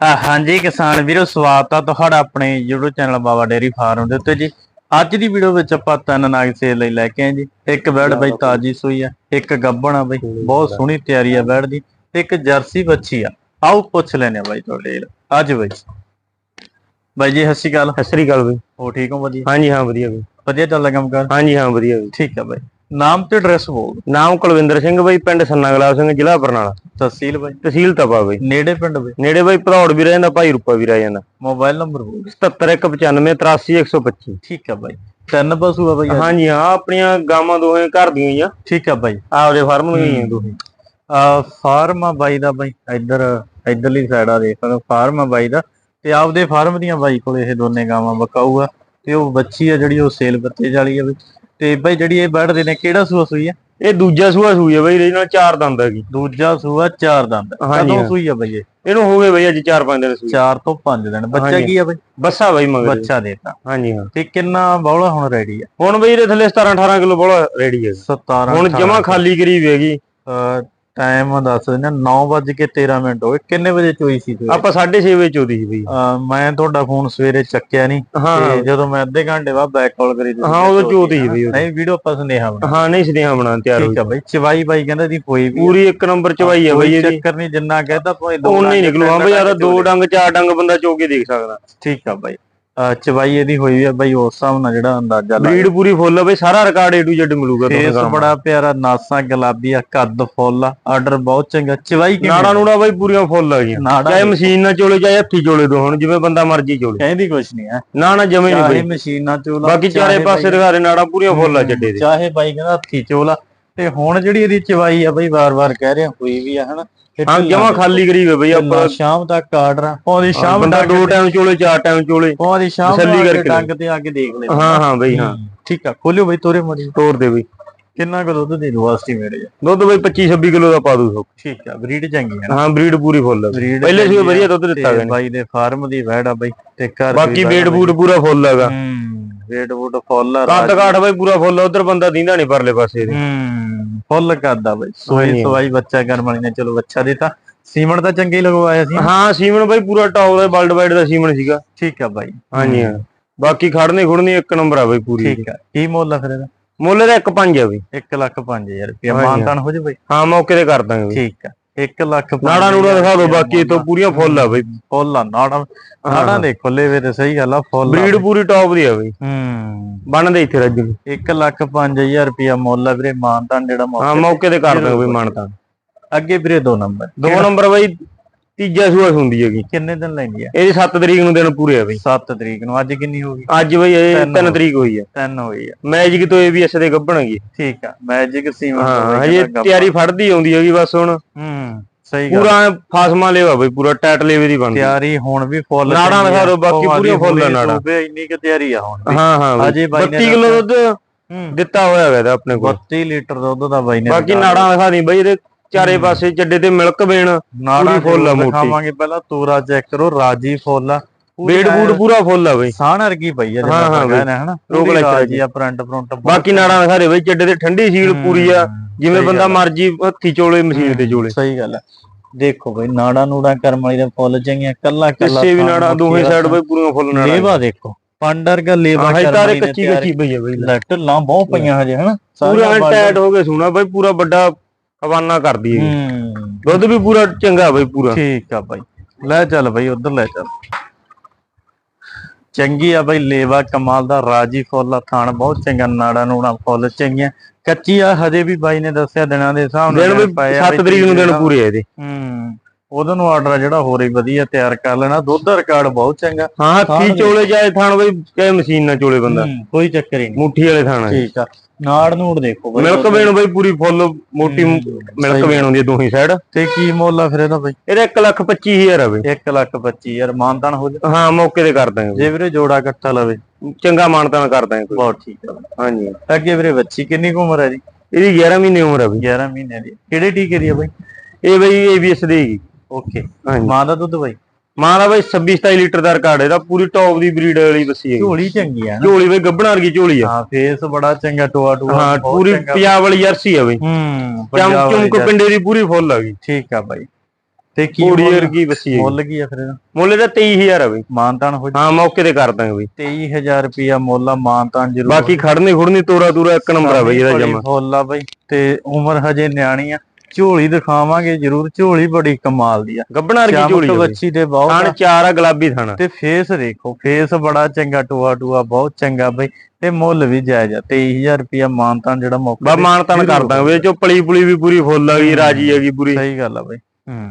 ਹਾਂ ਹਾਂਜੀ ਕਿਸਾਨ ਵੀਰੋ ਸਵਾਗਤ ਆ ਤੁਹਾਡਾ ਆਪਣੇ YouTube channel Baba dairy farm ਦੇ ਉੱਤੇ ਜੀ। ਅੱਜ ਦੀ ਵੀਡੀਓ ਵਿੱਚ ਆਪਾਂ ਤਿੰਨ ਨਾਗ ਸੇਲ ਲਈ ਲੈ ਕੇ ਆਏ ਜੀ। ਇੱਕ ਬੈੜ ਬਈ ਤਾਜੀ ਸੂਈ ਆ ਇੱਕ ਗੱਬਣ ਆ ਬਈ ਬਹੁਤ ਸੋਹਣੀ ਤਿਆਰੀ ਆ ਬੈੜ ਦੀ ਤੇ ਇੱਕ ਜਰਸੀ ਬੱਚੀ ਆ। ਆਓ ਪੁੱਛ ਲੈਨੇ ਬਾਈ ਤੁਹਾਡੇ ਅੱਜ ਬਾਈ। ਬਾਈ ਜੀ ਸਤਿ ਸ਼੍ਰੀ ਅਕਾਲ। ਸਤਿ ਸ੍ਰੀ ਅਕਾਲ ਬਈ। ਹੋ ਠੀਕ ਹੋ? ਵਧੀਆ? ਹਾਂਜੀ ਹਾਂ ਵਧੀਆ ਬਈ। ਵਧੀਆ ਚੱਲਦਾ ਕੰਮ ਕਰ? ਹਾਂਜੀ ਹਾਂ ਵਧੀਆ ਬਈ। ਠੀਕ ਆ ਬਾਈ। ਨਾਮ ਤੇ ਐਡਰੈਸ ਬੋਲ ਨਾਮ ਕੁਲਵਿੰਦਰ ਸਿੰਘ ਬਈ ਪਿੰਡ ਸੰਨਾ ਗੁਲਾਬ ਸਿੰਘ ਜ਼ਿਲ੍ਹਾ ਬਰਨਾਲਾ। ਤਹਿਸੀਲ ਬਾਈ। ਤਹਿਸੀਲ ਤਪਾ ਬਈ। ਨੇੜੇ ਪਿੰਡ ਬਾਈ। ਨੇੜੇ ਬਈ ਭਦੌੜ ਵੀ ਰਹਿ ਜਾਂਦਾ ਭਾਈ ਰੂਪਾ ਵੀ ਰਹਿ ਜਾਂਦਾ। ਮੋਬਾਈਲ ਨੰਬਰ ਬੋਲ 77195 83125 ਠੀਕ ਆ ਬਾਈ। ਤਿੰਨ ਪਸ਼ੂ ਆ ਬਾਈ? ਹਾਂਜੀ ਹਾਂ ਆਪਣੀਆਂ ਗਾਵਾਂ ਦੋਹੇ ਘਰ ਦੀਆਂ ਹੀ ਆ। ਠੀਕ ਆ ਬਾਈ। ਆਪਦੇ ਫਾਰਮ ਨੂੰ ਹੀ ਦੋਹੇ ਆ ਫਾਰਮ ਆ ਬਾਈ ਦਾ ਬਾਈ ਇੱਧਰ ਇੱਧਰਲੀ ਸਾਈਡ ਆ ਦੇਖ। ਸਕਦੇ ਫਾਰਮ ਆ ਬਾਈ ਦਾ। ਤੇ ਆਪਦੇ ਫਾਰਮ ਦੀਆਂ ਬਾਈ ਕੋਲ ਇਹ ਦੋਨੇ ਗਾਵਾਂ ਬਕਾਊ ਆ ਤੇ ਉਹ ਬੱਚੀ ਆ ਜਿਹੜੀ ਉਹ ਸੇਲ ਬੱਤੇ ਵਾਲੀ ਆ ਬਈ। ਤੇ ਬਾਈ ਜਿਹੜੀ ਇਹ ਬੈਠਦੇ ਨੇ ਕਿਹੜਾ ਸੂਆ ਸੂਈ ਆ? ਇਹ ਦੂਜਾ ਸੂਆ ਸੂਈ ਆ ਬਈ ਇਹਦੇ ਨਾਲ ਚਾਰ ਦੰਦ ਹੈਗੀ ਦੂਜਾ ਸੂਆ ਚਾਰ ਦੰਦ। ਹਾਂਜੀ, ਕਦੋਂ ਹਾਂ। ਸੂਈ ਆ ਬਾਈ ਇਹ? ਇਹਨੂੰ ਹੋ ਗਏ ਬਈ ਅੱਜ 4-5 ਦਿਨ ਸੂਈ। ਚਾਰ ਤੋਂ ਪੰਜ ਦਿਨ। ਬੱਚਾ ਹਾਂਜੀ। ਕੀ ਆ ਬਾਈ? ਬੱਸਾ ਬਈ ਮਗਰ। ਬੱਚਾ ਦੇਤਾ। ਹਾਂਜੀ ਹਾਂ। ਤੇ ਕਿੰਨਾ ਬੌਲਾ ਹੁਣ ਰੈਡੀ ਆ? ਹੁਣ ਬਈ ਇਹਦੇ ਥੱਲੇ 17-18 ਕਿਲੋ ਬੋਲਾ ਰੈਡੀ ਹੈ 17 ਹੁਣ ਜਮਾ ਖਾਲੀ ਕਰੀ ਵੀ ਹੈਗੀ। ਟਾਈਮ ਦੱਸ ਦਿੰਦਾ 9:13 ਮਿੰਟ ਹੋਏ ਕਿੰਨੇ ਵਜੇ ਚੋਈ ਸੀ ਸਵੇਰੇ? ਆਪਾਂ 6:30 ਵਜੇ ਚੋਦੀ ਸੀ ਬਈ। ਮੈਂ ਤੁਹਾਡਾ ਫੋਨ ਸਵੇਰੇ ਚੱਕਿਆ ਨਹੀਂ ਹਾਂ। ਤੇ ਜਦੋਂ ਮੈਂ ਅੱਧੇ ਘੰਟੇ ਬਾਅਦ ਬੈਕ ਕਾਲ ਕਰੀ ਤੁਸੀਂ ਹਾਂ, ਉਦੋਂ ਚੋਤੀ ਸੀ। ਬਈ। ਨਹੀਂ ਵੀਡੀਓ ਆਪਾਂ ਸੁਨੇਹਾ ਬਣਾ ਹਾਂ ਨਹੀਂ ਸਦੇਹਾ ਬਣਾਉਣ ਤਿਆਰ ਹੋਈ ਠੀਕ ਆ ਬਾਈ ਚਵਾਈ ਬਾਈ ਕਹਿੰਦਾ ਦੀ ਹੋਈ ਵੀ। ਪੂਰੀ ਇੱਕ ਨੰਬਰ ਚਵਾਈ ਆ ਬਈ ਇਹਦੀ। ਚੱਕਰ ਨਹੀਂ ਜਿੰਨਾ ਕਹਿੰਦਾ ਭਾਵੇਂ ਦੋ ਨਹੀਂ ਨਿਕਲੂ। ਹਾਂ ਬਈ ਯਾਰ ਦੋ ਡੰਗ ਚਾਰ ਡੰਗ ਬੰਦਾ ਚੋ ਕੇ ਦੇਖ ਸਕਦਾ। ਠੀਕ ਆ ਬਾਈ। ਚਵਾਈ ਇਹਦੀ ਹੋਈ ਆ ਬਾਈ ਉਸ ਹਿਸਾਬ ਨਾਲ ਜਿਹੜਾ ਅੰਦਾਜ਼ਾ ਲਾ ਬਰੀਡ ਪੂਰੀ ਫੁੱਲ ਆ ਬਈ ਸਾਰਾ ਰਿਕਾਰਡ A to Z ਮਿਲੂਗਾ ਤੁਹਾਨੂੰ ਬੜਾ ਪਿਆਰਾ ਨਾਸਾਂ ਗੁਲਾਬੀ ਆ ਕੱਦ ਫੁੱਲ ਆ ਆਰਡਰ ਬਹੁਤ ਚੰਗਾ। ਚਵਾਈ ਕਿਵੇਂ ਨਾੜਾ ਨੂੜਾ ਬਈ ਪੂਰੀਆਂ ਫੁੱਲ ਆ ਗਈਆਂ। ਚਾਹੇ ਮਸ਼ੀਨ ਨਾਲ ਚੋਲੇ ਚਾਹੇ ਹੱਥੀ ਚੋਲੇ ਦੋ ਹੁਣ ਜਿਵੇਂ ਬੰਦਾ ਮਰਜ਼ੀ ਚੋਲੇ। ਕਹਿੰਦੀ ਕੁਛ ਨਹੀਂ ਹੈ ਨਾ ਨਾ ਜਮੇ ਨਹੀਂ ਬਈ। ਮਸ਼ੀਨਾਂ ਚੋਲਾ ਬਾਕੀ ਚਾਰੇ ਪਾਸੇ ਰਿਗਾਰੇ ਨਾੜਾ ਪੂਰੀਆਂ ਫੁੱਲ ਆ ਚੱਡੇ ਦੇ। ਚਾਹੇ ਬਾਈ ਕਹਿੰਦਾ ਹੱਥੀ ਚੋਲਾ। ਤੇ ਹੁਣ ਜਿਹੜੀ ਇਹਦੀ ਚਵਾਈ ਆ ਬਈ ਵਾਰ-ਵਾਰ ਕਹਿ ਰਿਹਾ ਹੋਈ ਵੀ ਆ ਹਨਾ? ਹਾਂ ਜਮਾ ਖਾਲੀ ਕਰੀ ਵੇ ਬਈ ਆਪਾਂ ਸ਼ਾਮ ਤੱਕ ਆਰਡਰ ਆ ਉਹਦੀ ਸ਼ਾਮ ਬੰਦਾ ਦੋ ਟਾਈਮ ਚੋਲੇ ਚਾਰ ਟਾਈਮ ਚੋਲੇ। ਉਹਦੀ ਸ਼ਾਮ ਕਰਕੇ ਟੰਗ ਤੇ ਆ ਕੇ ਦੇਖ ਲੈ। ਹਾਂ ਹਾਂ ਬਈ ਹਾਂ। ਠੀਕ ਆ। ਖੋਲਿਓ ਬਈ ਤੋਰੇ ਮਰੀ ਤੋਰ ਦੇ ਬਈ। ਕਿੰਨਾ ਕੁ ਦੁੱਧ ਦੇ ਦੋ ਐਸਟੀਮੇਟ ਜੀ ਦੁੱਧ ਬਈ 25 26 ਕਿਲੋ ਦਾ ਪਾ ਦੂ ਸੋ। ਠੀਕ ਆ ਬਰੀਡ ਚੰਗੀ ਹੈ ਹਾਂ ਬਰੀਡ ਪੂਰੀ ਫੁੱਲ ਪਹਿਲੇ ਸੀ ਵਧੀਆ ਦੁੱਧ ਦਿੱਤਾ ਬਾਈ ਦੇ ਫਾਰਮ ਦੀ ਵੈੜ ਆ ਬਾਈ। ਤੇ ਘਰ ਬਾਕੀ ਵੇਟ। ਬੂਟ ਪੂਰਾ ਫੁੱਲ ਹੈਗਾ। ਵੇਟ ਬੂਟ ਫੁੱਲ ਕੱਦ ਕਾਠ ਬਈ ਪੂਰਾ ਫੁੱਲ ਉਧਰ ਬੰਦਾ ਦੀਂਦਾ ਨਹੀਂ ਪਰਲੇ ਪਾਸੇ ਦੇ ਹੂੰ। ਫੁੱਲ ਕਰਦਾ ਬਾਈ ਸੋਈ। ਸਵਾਈ ਬੱਚਾ ਕਰਨ ਵਾਲੀ ਨੇ ਚਲੋ ਬੱਚਾ ਦਿੱਤਾ ਸੀਮਨ ਤਾਂ ਚੰਗੇ ਹੀ ਲਗਵਾਇਆ ਸੀ। ਹਾਂ ਸੀਮਨ ਬਾਈ ਪੂਰਾ ਟੌਪ ਦਾ ਵਰਲਡ ਵਾਈਡ ਦਾ ਸੀਮਨ ਸੀਗਾ। ਠੀਕ ਆ ਬਾਈ। ਹਾਂਜੀ ਹਾਂ। ਬਾਕੀ ਖੜਨੇ ਖੁੜਨੀ ਇੱਕ ਨੰਬਰ ਆ ਬਾਈ ਪੂਰੀ ਠੀਕ ਆ। ਕੀ ਮੁੱਲ ਆ ਫਿਰ ਇਹਦਾ? ਮੁੱਲ ਦਾ ਇੱਕ ਪੰਜ ਆ ਬਈ। 1 ਲੱਖ 5000 ਰੁਪਇਆ। ਹਾਂਜੀ। ਮਾਨਤਾਨ ਹੋ ਜੇ ਬਾਈ। ਹਾਂ ਮੌਕੇ ਤੇ ਕਰ ਦਾਂਗੇ ਠੀਕ ਆ। 1 ਲੱਖ ਨਾੜਾ ਨੂੜਾ ਦਿਖਾ ਦਿਓ ਬਾਕੀ ਤੋਂ ਪੂਰੀਆਂ ਫੁੱਲ ਆ ਬਈ। ਫੁੱਲ ਆ ਨਾੜਾ ਨਾੜਾ ਦੇਖੋ ਲੈਵੇ ਤੇ ਸਹੀ ਗੱਲ ਆ ਫੁੱਲ ਬਰੀਡ ਪੂਰੀ ਟੌਪ ਦੀ ਆ ਬਈ। ਹੂੰ। ਬਣਦੇ ਇੱਥੇ ਰੱਜ ਨੂੰ 1 ਲੱਖ 5000 ਰੁਪਇਆ ਮੁੱਲ ਆ ਵੀਰੇ ਮਾਨਤਾਨ ਜਿਹੜਾ ਹਾਂ ਮੌਕੇ ਮੌਕੇ ਤੇ ਕਰ ਦਾਂਗੇ ਬਈ ਮਾਨਤਾ ਤੇ। ਅੱਗੇ ਵੀਰੇ ਦੋ ਨੰਬਰ। ਦੋ ਨੰਬਰ ਬਈ ਤੀਜਾ ਸੂਆ ਹੁੰਦੀ ਹੈਗੀ। ਕਿੰਨੇ ਦਿਨ ਲੈਂਦੀ ਆ? ਇਹਦੀ 7 ਤਰੀਕ ਨੂੰ ਦਿਨ ਪੂਰੇ ਆ ਬਈ। 7 ਤਰੀਕ ਨੂੰ। ਅੱਜ ਕਿੰਨੀ ਹੋ ਗਈ? ਅੱਜ ਬਈ ਇਹ ਤਿੰਨ 3 ਤਰੀਕ ਹੋਈ ਆ। 3 ਹੋਈ ਆ। ਮੈਜਿਕ ਤੋਂ ABS ਦੇ ਗੱਭਣਗੀ। ਠੀਕ ਆ ਮੈਜਿਕ ਸੀਮਨ ਹਾਂ ਹਜੇ ਤਿਆਰੀ ਫੜਦੀ ਆਉਂਦੀ ਹੈਗੀ ਬਸ ਹੁਣ। ਹੂੰ ਸਹੀ ਗੱਲ। ਪੂਰਾ ਫਾਸਮਾ ਲੇਵਾ ਬਈ ਪੂਰਾ ਟਾਈਟ ਲੇਵੇ ਦੀ ਬਣਦੀ। ਤਿਆਰੀ ਹੁਣ ਵੀ ਫੁੱਲ ਨਾੜਾਂ ਦਿਓ, ਬਾਕੀ ਪੂਰੀਆਂ ਫੁੱਲ ਨਾੜਾਂ। ਇੰਨੀ ਕਿ ਤਿਆਰੀ ਆ ਹੁਣ। ਹਾਂ ਹਾਂ ਅਜੇ ਬਈ ਨੇ 32 ਕਿਲੋ ਦੁੱਧ ਦਿੱਤਾ ਹੋਇਆ ਹੈਗਾ ਆਪਣੇ ਕੋਲ। 32 ਲੀਟਰ ਦੁੱਧ ਦਾ ਬਾਈ ਨੇ ਬਾਕੀ ਨਾੜਾਂ ਦਿਖਾ ਦੀ ਬਈ ਇਹਦੇ ਚਾਰੇ ਪਾਸੇ ਚੱਡੇ ਤੇ ਮਿਲਕ ਵੇਣ ਨਾੜਾ ਫੁੱਲ ਆ ਮੋਟੀ। ਖਾਵਾਂਗੇ ਪਹਿਲਾਂ ਤੂਰਾ ਚੈੱਕ ਕਰੋ ਰਾਜੀ ਫੁੱਲ ਆ। ਵੇੜ ਬੂੜ ਪੂਰਾ ਫੁੱਲ ਆ ਬਈ। ਸਾਣ ਵਰਗੀ ਪਈ ਆ ਹਾਂ, ਹਾਂ ਜਿਵੇਂ। ਕਹਿੰਦੇ ਹਨਾ? ਪੂਰੀ ਲੱਗ ਰਾਜੀ ਆ। ਫਰੰਟ ਫਰੰਟ ਬਾਕੀ ਨਾੜਾਂ ਦੇ ਬਈ ਚੱਡੇ ਤੇ ਠੰਡੀ ਸੀਲ ਪੂਰੀ ਆ ਜਿਵੇਂ ਬੰਦਾ। ਮਰਜ਼ੀ ਹੱਥੀ ਚੋਲੇ ਮਸ਼ੀਨ ਤੇ ਚੋਲੇ। ਸਹੀ ਗੱਲ ਆ। ਦੇਖੋ ਬਈ ਨਾੜਾ ਨੂੜਾ ਕਰਮ ਵਾਲੀ ਦਾ ਫੁੱਲ ਚੰਗੀਆਂ ਕੱਲਾ ਕੱਲਾ ਕਿਸੇ ਵੀ ਨਾੜਾਂ ਦੋਹੇ ਸਾਈਡ ਬਈ ਪੂਰੀਆਂ ਫੁੱਲ ਨਾੜਾਂ ਲੇਵਾ ਦੇਖੋ ਪੰਡਰ ਦਾ ਲੇਵਾ ਹਾਂ ਕਰਮ ਵਾਲੀ ਨੇ ਕੱਚੀ ਤਿਆਰ ਕੱਚੀ ਪਈ ਆ ਬਈ ਲੱਟ ਲਾਂ ਬਹੁਤ ਪਈਆਂ ਹਜੇ ਹਨਾ? ਪੂਰਾ ਟਾਈਟ ਹੋ ਕੇ ਸੋਣਾ ਬਈ ਪੂਰਾ ਵੱਡਾ ਹਵਾਨਾ ਕਰਦੀ ਹੈ ਹੂੰ। ਦੁੱਧ ਵੀ ਪੂਰਾ ਚੰਗਾ ਬਈ ਪੂਰਾ। ਠੀਕ ਆ ਬਾਈ। ਲੈ ਚੱਲ ਬਾਈ ਉਧਰ ਲੈ ਚੱਲ। ਚੰਗੀ ਆ ਬਾਈ ਲੇਵਾ ਕਮਾਲ ਦਾ ਰਾਜੀ ਫੁੱਲ ਆ ਥਾਣ ਬਹੁਤ ਚੰਗਾ ਨਾੜਾ ਨੂੜਾ ਫੁੱਲ ਚੰਗੀਆਂ। ਕੱਚੀ ਆ ਹਜੇ ਵੀ ਬਾਈ ਨੇ ਦੱਸਿਆ ਦਿਨਾਂ ਦੇ ਹਿਸਾਬ ਦਿਨ ਨਾਲ ਵੀ ਆ 7 ਤਰੀਕ ਨੂੰ ਦਿਨ ਪੂਰੇ ਆ ਇਹਦੇ। ਹੂੰ। ਉਹਦੋਂ ਨੂੰ ਆਰਡਰ ਜਿਹੜਾ ਹੋਰ ਹੀ ਵਧੀਆ ਤਿਆਰ ਕਰ ਲੈਣਾ। ਦੁੱਧ ਦਾ ਰਿਕਾਰਡ ਬਹੁਤ ਚੰਗਾ। ਹਾਂ ਹੱਥੀ ਚੋਲੇ ਜਾਏ ਥਾਣ ਬਈ ਕਹੇ ਮਸ਼ੀਨ ਨਾਲ ਚੋਲੇ ਬੰਦਾ। ਕੋਈ ਚੱਕਰ ਹੀ ਨਹੀਂ। ਮੁੱਠੀ ਵਾਲੇ ਥਾਣ ਠੀਕ ਆ। ਨਾੜ ਨੂੜ ਦੇਖੋ ਬਾਈ ਮਿਲਕ ਵੇਣ ਬਈ ਪੂਰੀ ਫੁੱਲ ਮੋਟੀ ਮਿਲਕ ਵੇਣ ਹੁੰਦੀ ਹੈ ਦੋਹੀ ਸਾਈਡ ਤੇ ਕੀ ਮੁੱਲ ਆ ਫਿਰ ਇਹਦਾ ਬਾਈ? ਇਹਦਾ 1 ਲੱਖ 25 ਹਜ਼ਾਰ ਆ ਬਈ। 1 ਲੱਖ 25 ਯਾਰ ਮਾਨਤਾਨ ਹੋ ਜਾ ਹਾਂ ਮੌਕੇ ਤੇ ਕਰ ਦਾਂਗੇ। ਜੇ ਵੀਰੇ ਜੋੜਾ ਇਕੱਠਾ ਲਵੇ। ਚੰਗਾ ਮਾਨਤਾਨ ਕਰ ਦਾਂਗੇ ਕੋਈ। ਬਹੁਤ ਠੀਕ ਆ। ਹਾਂਜੀ। ਅੱਗੇ ਵੀਰੇ ਬੱਚੀ ਕਿੰਨੀ ਕੁ ਉਮਰ ਹੈ ਜੀ? ਇਹਦੀ 11 ਮਹੀਨੇ ਉਮਰ ਆ ਬਈ। 11 ਮਹੀਨੇ ਦੀ। ਕਿਹੜੇ ਟੀਕੇ ਦੀ ਆ ਬਾਈ? ਇਹ ਬਈ ABS ਦੀ ਹੈਗੀ। ਓਕੇ। ਹਾਂਜੀ। ਮਾਂ ਦਾ ਦੁੱਧ ਬਾਈ? ਮਾਂ ਦਾ ਬਈ 26 27 ਲੀਟਰ ਦਾ ਰਿਕਾਰਡ ਇਹਦਾ ਪੂਰੀ ਟੌਪ ਦੀ ਬਰੀਡ ਵਾਲੀ ਬੱਸੀ ਹੈਗੀ। ਝੋਲੀ ਚੰਗੀ ਆ ਨਾ। ਝੋਲੀ ਬਈ ਗੱਬਣਾ ਵਰਗੀ ਝੋਲੀ ਆ। ਹਾਂ ਫੇਸ ਬੜਾ ਚੰਗਾ ਟੋਆ ਟੋਆ ਹਾਂ ਪੂਰੀ। ਪੰਜਾਬ ਵਾਲੀ ਜਰਸੀ ਆ ਬਈ। ਹੂੰ ਪੰਜਾਬ ਚੁੰਕ। ਪਿੰਡੇ ਦੀ ਪੂਰੀ ਫੁੱਲ ਆ ਗਈ। ਠੀਕ ਆ ਬਾਈ। ਤੇ ਕੀ ਮੁੱਲ- ਵਰਗੀ ਬੱਸੀ ਹੈ ਮੁੱਲ ਕੀ ਆ ਫਿਰ ਇਹਦਾ? ਮੁੱਲ ਇਹਦਾ 23000 ਆ ਬਈ। ਮਾਨਤਾਨ ਹੋ ਹਾਂ ਮੌਕੇ ਤੇ ਕਰ ਦਾਂਗੇ ਬਈ। 23000 ਰੁਪਿਆ ਮੁੱਲ ਆ ਮਾਨਤਾਨ ਜ਼ਰੂਰ। ਬਾਕੀ ਖੜਨੇ ਖੁੜਨੀ ਤੋਰਾ ਤੂਰਾ ਇੱਕ ਨੰਬਰ ਆ ਬਈ ਇਹਦਾ ਜਮਾ। ਫੁੱਲ ਆ ਬਈ। ਤੇ ਉਮਰ ਹਜੇ ਨਿਆਣੀ ਆ। ਝੋਲੀ ਦਿਖਾਵਾਂਗੇ ਜ਼ਰੂਰ ਝੋਲੀ ਬੜੀ ਕਮਾਲ ਦੀ ਆ। ਗੱਬਣਾ ਵਰਗੀ ਝੋਲੀ ਬਈ। ਬੱਚੀ ਦੇ ਬਹੁਤ ਥਣ। ਚਾਰ ਆ ਗੁਲਾਬੀ ਥਣ। ਤੇ ਫੇਸ ਦੇਖੋ ਫੇਸ ਬੜਾ ਚੰਗਾ ਟੂਆ ਟੂਆ ਬਹੁਤ ਚੰਗਾ ਬਈ। ਤੇ ਮੁੱਲ ਵੀ ਜਾਇਜ਼ ਆ 23000 ਰੁਪਿਆ ਮਾਨਤਾਨ ਜਿਹੜਾ ਮੌਕਾ ਬਾ ਮਾਨ ਤਾਨ ਕਰ ਦਾਂਗੇ ਵਿੱਚ ਉਹ ਪਲੀ ਪੁਲੀ ਵੀ ਪੂਰੀ ਫੁੱਲ ਆ ਗਈ ਰਾਜੀ ਹੈਗੀ ਪੂਰੀ। ਸਹੀ ਗੱਲ ਆ ਬਈ।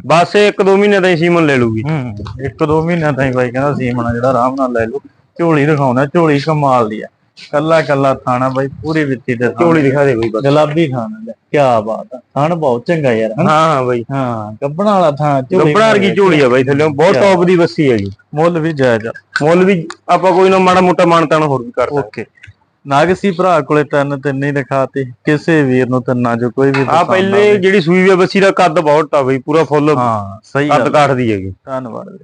ਬਸ ਇਹ ਇੱਕ ਦੋ ਮਹੀਨੇ ਤਾਂ ਹੀ ਸੀਮਨ ਲੈ ਲੂਗੀ ਹੂੰ ਇੱਕ ਦੋ ਮਹੀਨਿਆਂ ਤਾਈਂ ਬਾਈ ਕਹਿੰਦਾ ਸੀਮਣਾ ਜਿਹੜਾ ਆਰਾਮ ਨਾਲ ਲੈ ਲੂ ਝੋਲੀ ਦਿਖਾਉਂਦਾ ਝੋਲੀ ਕਮਾਲ ਦੀ ਆ। ਕੱਲਾ ਕੱਲਾ ਥਾਣਾ ਬਾਈ ਪੂਰੀ ਵਿੱਤੀ ਦੇ ਥਾਣਾ। ਝੋਲੀ ਦਿਖਾ ਦੇ ਬਈ ਬਸ ਗੁਲਾਬੀ ਥਾਣਾ ਲੈ ਕੀ ਬਾਤ ਆ। ਥਾਣ ਬਹੁਤ ਚੰਗਾ ਯਾਰ ਹਨਾ? ਹਾਂ ਹਾਂ ਬਈ। ਹਾਂ ਗੱਬਣਾ ਵਾਲਾ ਥਾਂ ਝੋਲੀ ਵਰਗੀ ਝੋਲੀ ਆ ਬਈ ਥੱਲੇ ਬਹੁਤ ਟੌਪ ਦੀ ਬੱਸੀ ਹੈਗੀ। ਮੁੱਲ ਵੀ ਜਾਇਜ਼ ਆ। ਮੁੱਲ ਵੀ ਆਪਾਂ ਕੋਈ ਨਾ ਮਾੜਾ ਮੋਟਾ ਮਾਨ ਤਾਨ ਹੋਰ ਵੀ ਕਰ ਦਾਂਗੇ ਓਕੇ। ਨਾਗਸੀ ਭਰਾ ਕੋਲੇ ਤਿੰਨ ਤਿੰਨ ਹੀ ਦਿਖਾਤੇ। ਕਿਸੇ ਵੀਰ ਨੂੰ ਤਿੰਨਾਂ ਚੋਂ ਕੋਈ ਵੀ ਆ ਪਸੰਦ ਪਹਿਲੇ ਜਿਹੜੀ ਸੂਈ ਹੋਈ ਬੱਸੀ ਦਾ ਕੱਦ ਬਹੁਤ ਆ ਬਈ ਪੂਰਾ ਫੁੱਲ ਹਾਂ ਸਹੀ ਕੱਦ ਕਾਠ ਦੀ ਹੈਗੀ। ਧੰਨਵਾਦ। ਵੀਰੇ।